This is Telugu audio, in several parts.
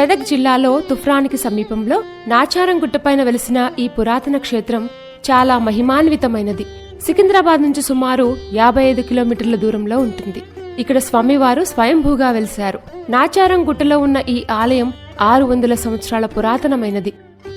మెదక్ జిల్లాలో తుఫ్రానికి సమీపంలో నాచారం గుట్టపైన వెలిసిన ఈ పురాతన క్షేత్రం చాలా మహిమాన్వితమైనది. సికింద్రాబాద్ నుంచి సుమారు యాభై ఐదు కిలోమీటర్ల దూరంలో ఉంటుంది. ఇక్కడ స్వామివారు స్వయంభూగా వెలిశారు. నాచారం గుట్టలో ఉన్న ఈ ఆలయం ఆరు వందల సంవత్సరాల పురాతనమైనది.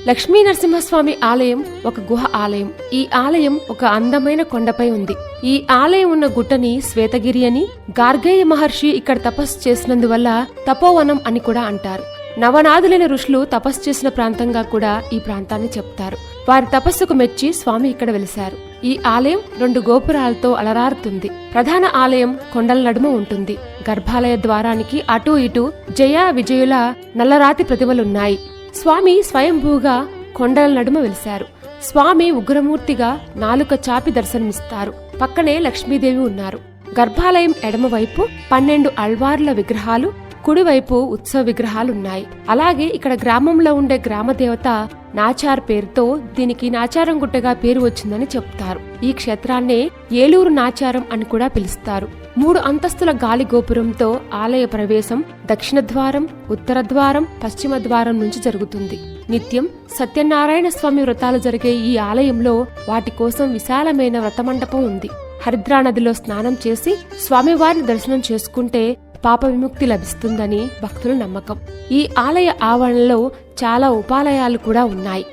లక్ష్మీ నరసింహస్వామి ఆలయం ఒక గుహ ఆలయం. ఈ ఆలయం ఒక అందమైన కొండపై ఉంది. ఈ ఆలయం ఉన్న గుట్టని శ్వేతగిరి అని గార్గేయ మహర్షి ఇక్కడ తపస్సు చేసినందువల్ల తపోవనం అని కూడా అంటారు. నవనాథులైన ఋషులు తపస్సు చేసిన ప్రాంతంగా కూడా ఈ ప్రాంతాన్ని చెప్తారు. వారి తపస్సుకు మెచ్చి స్వామి ఇక్కడ వెలిశారు. ఈ ఆలయం రెండు గోపురాలతో అలరారుతుంది. ప్రధాన ఆలయం కొండల నడుమ ఉంటుంది. గర్భాలయ ద్వారానికి అటూ ఇటూ జయ విజయుల నల్లరాతి ప్రతిమలున్నాయి. స్వామి స్వయంభూగా కొండల నడుమ వెలిశారు. స్వామి ఉగ్రమూర్తిగా నాలుక చాపి దర్శనమిస్తారు. పక్కనే లక్ష్మీదేవి ఉన్నారు. గర్భాలయం ఎడమవైపు పన్నెండు అల్వార్ల విగ్రహాలు కుడివైపు ఉత్సవ విగ్రహాలున్నాయి. అలాగే ఇక్కడ గ్రామంలో ఉండే గ్రామ దేవత నాచార్ పేరుతో దీనికి నాచారం గుట్టగా పేరు వచ్చిందని చెప్తారు. ఈ క్షేత్రాన్నే ఏలూరు నాచారం అని కూడా పిలుస్తారు. మూడు అంతస్తుల గాలి గోపురంతో ఆలయ ప్రవేశం దక్షిణ ద్వారం ఉత్తర ద్వారం పశ్చిమ ద్వారం నుంచి జరుగుతుంది. నిత్యం సత్యనారాయణ స్వామి వ్రతాలు జరిగే ఈ ఆలయంలో వాటి కోసం విశాలమైన వ్రతమండపం ఉంది. హరిద్రా నదిలో స్నానం చేసి స్వామివారిని దర్శనం చేసుకుంటే పాప విముక్తి లభిస్తుందని భక్తుల నమ్మకం. ఈ ఆలయ ఆవరణలో చాలా ఉపాలయాలు కూడా ఉన్నాయి.